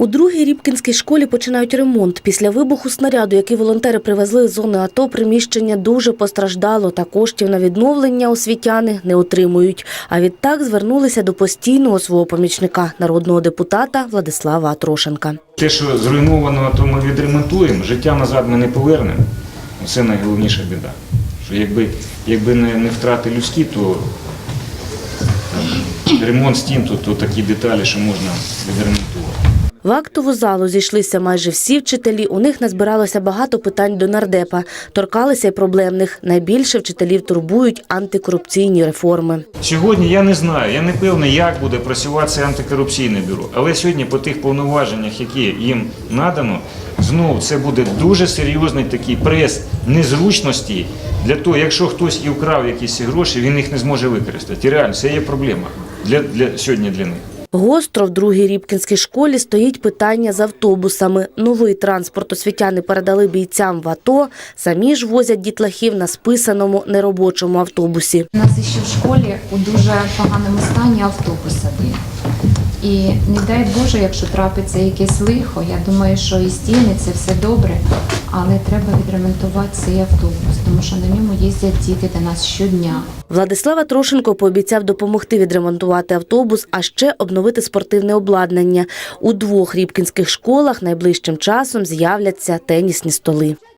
У другій Рібкінській школі починають ремонт. Після вибуху снаряду, який волонтери привезли з зони АТО, приміщення дуже постраждало та коштів на відновлення освітяни не отримують. А відтак звернулися до постійного свого помічника, народного депутата Владислава Атрошенка. Те, що зруйновано, то ми відремонтуємо, життя назад ми не повернемо. Це найголовніша біда. Що якби, якби не, не втрати людські, то там, ремонт стін, то, то такі деталі, що можна відремонтувати. В актову залу зійшлися майже всі вчителі. У них назбиралося багато питань до нардепа. Торкалися й проблемних. Найбільше вчителів турбують антикорупційні реформи. Сьогодні я не знаю, я не певний, як буде працювати це антикорупційне бюро. Але сьогодні по тих повноваженнях, які їм надано, знову це буде дуже серйозний такий прес незручності для того, якщо хтось і вкрав якісь гроші, він їх не зможе використати. І реально, це є проблема для, для сьогодні для них. Гостро в другій Рібкінській школі стоїть питання з автобусами. Новий транспорт освітяни передали бійцям в АТО. Самі ж возять дітлахів на списаному неробочому автобусі. У нас ще в школі у дуже поганому стані автобус один. І не дай Боже, якщо трапиться якесь лихо, я думаю, що і стіни це все добре, але треба відремонтувати цей автобус, тому що на ньому їздять діти до нас щодня. Владислава Трошенко пообіцяв допомогти відремонтувати автобус, а ще обновити спортивне обладнання. У двох рібкінських школах найближчим часом з'являться тенісні столи.